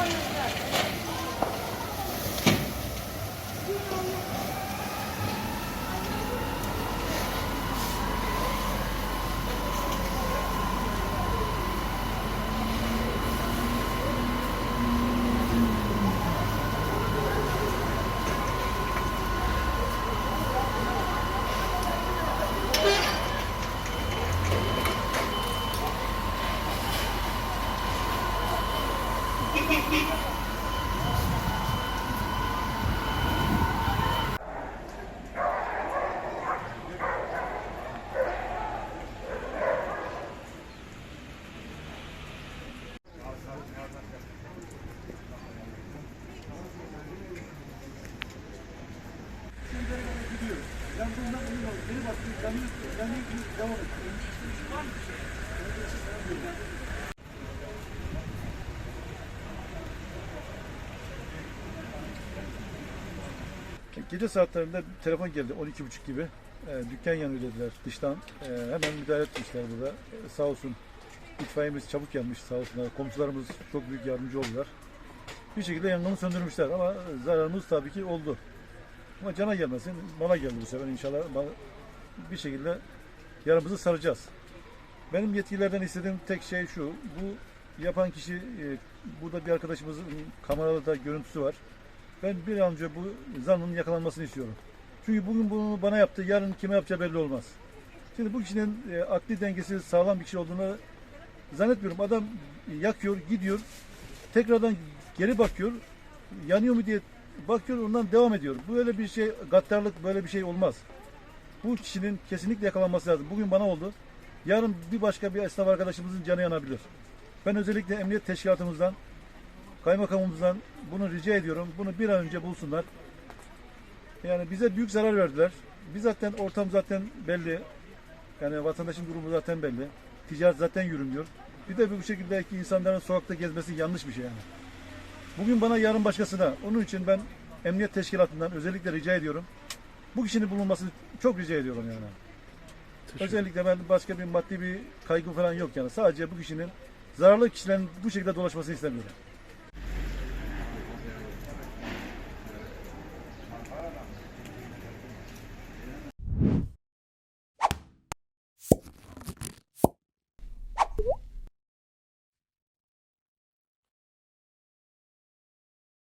Olha, Gece saatlerinde telefon geldi 12.30 gibi. E, dükkan yanıyor dediler dıştan. E, hemen müdahale etmişler burada. E, sağ olsun itfaiyemiz çabuk gelmiş sağ olsunlar. Komşularımız çok büyük yardımcı oldular. Bir şekilde yangını söndürmüşler ama zararımız tabii ki oldu. Ama cana gelmesin, bana geldi bu sefer inşallah. Bana- Bir şekilde yaramızı saracağız. Benim yetkililerden istediğim tek şey şu, bu yapan kişi, e, burada bir arkadaşımızın kameralarda görüntüsü var. Ben bir an önce bu zanlının yakalanmasını istiyorum. Çünkü bugün bunu bana yaptı, yarın kime yapacağı belli olmaz. Şimdi bu kişinin e, akli dengesi sağlam bir kişi olduğunu zannetmiyorum. Adam yakıyor, gidiyor, tekrardan geri bakıyor, yanıyor mu diye bakıyor, ondan devam ediyor. Böyle bir şey, gaddarlık böyle bir şey olmaz. Bu kişinin kesinlikle yakalanması lazım. Bugün bana oldu. Yarın bir başka bir esnaf arkadaşımızın canı yanabilir. Ben özellikle emniyet teşkilatımızdan, kaymakamımızdan bunu rica ediyorum. Bunu bir an önce bulsunlar. Yani bize büyük zarar verdiler. Biz zaten ortam zaten belli. Yani vatandaşın durumu zaten belli. Ticaret zaten yürümüyor. Bir de bu şekildeki insanların sokakta gezmesi yanlış bir şey yani. Bugün bana yarın başkasına. Onun için ben emniyet teşkilatından özellikle rica ediyorum. Bu kişinin bulunmasını çok rica ediyorum yani. Özellikle ben başka bir maddi bir kaygı falan yok yani. Sadece bu kişinin zararlı kişilerin bu şekilde dolaşmasını istemiyorum.